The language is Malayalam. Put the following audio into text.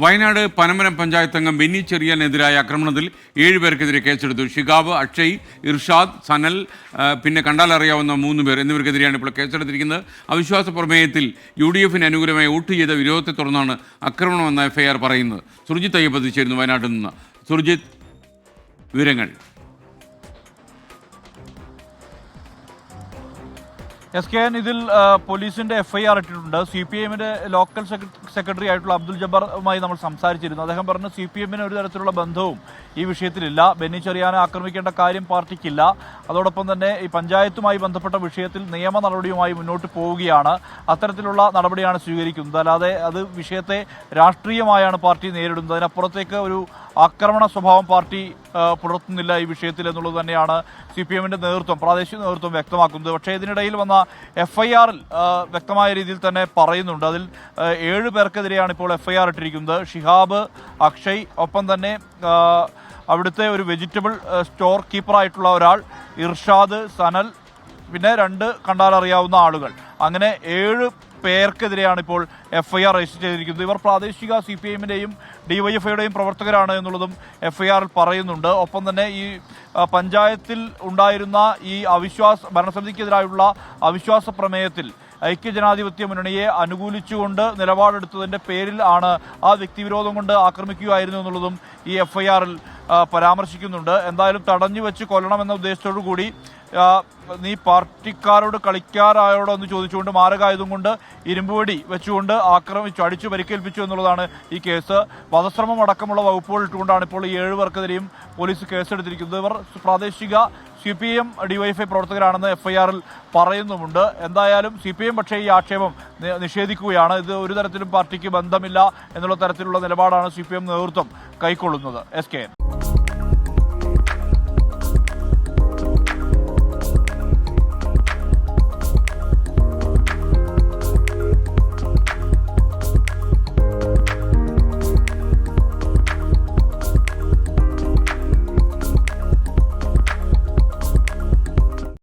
വയനാട് പനമരം പഞ്ചായത്ത് അംഗം ബെന്നി ചെറിയാനെതിരായ ആക്രമണത്തിൽ ഏഴുപേർക്കെതിരെ കേസെടുത്തു. ഷിഗാബ് അക്ഷയ് ഇർഷാദ് സനൽ പിന്നെ പിന്നെ കണ്ടാലറിയാവുന്ന മൂന്ന് പേർ എന്നിവർക്കെതിരെയാണ് ഇപ്പോൾ കേസെടുത്തിരിക്കുന്നത്. അവിശ്വാസ പ്രമേയത്തിൽ യു ഡി എഫിന് അനുകൂലമായി വോട്ട് ചെയ്ത വിരോധത്തെ തുടർന്നാണ് ആക്രമണമെന്ന എഫ്ഐആർ പറയുന്നത്. സുർജിത്ത് അയ്യപ്പ് എത്തിച്ചേരുന്നു വയനാട്ടിൽ നിന്ന്. സുർജിത്ത് വിവരങ്ങൾ. എസ് കെ എൻ ഇതിൽ പോലീസിന്റെ എഫ്ഐആർ ഇട്ടിട്ടുണ്ട്. സി പി എമ്മിന്റെ ലോക്കൽ സെക്രട്ടറി ആയിട്ടുള്ള അബ്ദുൽ ജബ്ബറുമായി നമ്മൾ സംസാരിച്ചിരുന്നു. അദ്ദേഹം പറഞ്ഞു സി പി എമ്മിന് ഒരു തരത്തിലുള്ള ബന്ധവും ഈ വിഷയത്തിലില്ല. ബെന്നി ചെറിയാനെ ആക്രമിക്കേണ്ട കാര്യം പാർട്ടിക്കില്ല. അതോടൊപ്പം തന്നെ ഈ പഞ്ചായത്തുമായി ബന്ധപ്പെട്ട വിഷയത്തിൽ നിയമ നടപടിയുമായി മുന്നോട്ട് പോവുകയാണ്. അത്തരത്തിലുള്ള നടപടിയാണ് സ്വീകരിക്കുന്നത്. അല്ലാതെ അത് വിഷയത്തെ രാഷ്ട്രീയമായാണ് പാർട്ടി നേരിടുന്നത്. അതിനപ്പുറത്തേക്ക് ഒരു ആക്രമണ സ്വഭാവം പാർട്ടി പുലർത്തുന്നില്ല ഈ വിഷയത്തിൽ എന്നുള്ളത് തന്നെയാണ് സി പി എമ്മിന്റെ നേതൃത്വം പ്രാദേശിക നേതൃത്വം വ്യക്തമാക്കുന്നത്. പക്ഷേ ഇതിനിടയിൽ വന്ന എഫ് ഐ ആറിൽ വ്യക്തമായ രീതിയിൽ തന്നെ പറയുന്നുണ്ട്. അതിൽ ഏഴ് പേർക്കെതിരെയാണ് ഇപ്പോൾ എഫ് ഐ ആർ ഇട്ടിരിക്കുന്നത്. ഷിഹാബ് അക്ഷയ് ഒപ്പം തന്നെ അവിടുത്തെ ഒരു വെജിറ്റബിൾ സ്റ്റോർ കീപ്പറായിട്ടുള്ള ഒരാൾ ഇർഷാദ് സനൽ പിന്നെ രണ്ട് കണ്ടാലറിയാവുന്ന ആളുകൾ. അങ്ങനെ ഏഴ് പേർക്കെതിരെയാണ് ഇപ്പോൾ എഫ് ഐ ആർ രജിസ്റ്റർ ചെയ്തിരിക്കുന്നത്. ഇവർ പ്രാദേശിക സി പി എമ്മിന്റെയും ഡിവൈഎഫ്ഐയുടെയും പ്രവർത്തകരാണ് എന്നുള്ളതും എഫ് ഐ ആറിൽ പറയുന്നുണ്ട്. ഒപ്പം തന്നെ ഈ പഞ്ചായത്തിൽ ഉണ്ടായിരുന്ന ഈ അവിശ്വാസ ഭരണസമിതിക്കെതിരായുള്ള അവിശ്വാസ പ്രമേയത്തിൽ ഐക്യജനാധിപത്യ മുന്നണിയെ അനുകൂലിച്ചുകൊണ്ട് നിലപാടെടുത്തതിന്റെ പേരിൽ ആണ് ആ വ്യക്തിവിരോധം കൊണ്ട് ആക്രമിക്കുകയായിരുന്നു എന്നുള്ളതും ഈ എഫ് ഐ ആറിൽ പരാമർശിക്കുന്നുണ്ട്. എന്തായാലും തടഞ്ഞു വെച്ച് കൊല്ലണമെന്ന ഉദ്ദേശത്തോടു കൂടി നീ പാർട്ടിക്കാരോട് കളിക്കാരായോടോ എന്ന് ചോദിച്ചുകൊണ്ട് മാരകായുധം കൊണ്ട് ഇരുമ്പുവടി വെച്ചുകൊണ്ട് ആക്രമിച്ചു അടിച്ചു പരിക്കേൽപ്പിച്ചു എന്നുള്ളതാണ് ഈ കേസ്. വധശ്രമം അടക്കമുള്ള വകുപ്പുകൾ ഇട്ടുകൊണ്ടാണ് ഇപ്പോൾ ഈ ഏഴുപേർക്കെതിരെയും പോലീസ് കേസെടുത്തിരിക്കുന്നത്. ഇവർ പ്രാദേശിക സി പി എം ഡിവൈഎഫ്ഐ പ്രവർത്തകരാണെന്ന് എഫ്ഐആറിൽ പറയുന്നുമുണ്ട്. എന്തായാലും സി പി എം പക്ഷേ ഈ ആക്ഷേപം നിഷേധിക്കുകയാണ്. ഇത് ഒരു തരത്തിലും പാർട്ടിക്ക് ബന്ധമില്ല എന്നുള്ള തരത്തിലുള്ള നിലപാടാണ് സി പി എം നേതൃത്വം കൈക്കൊള്ളുന്നത്. S K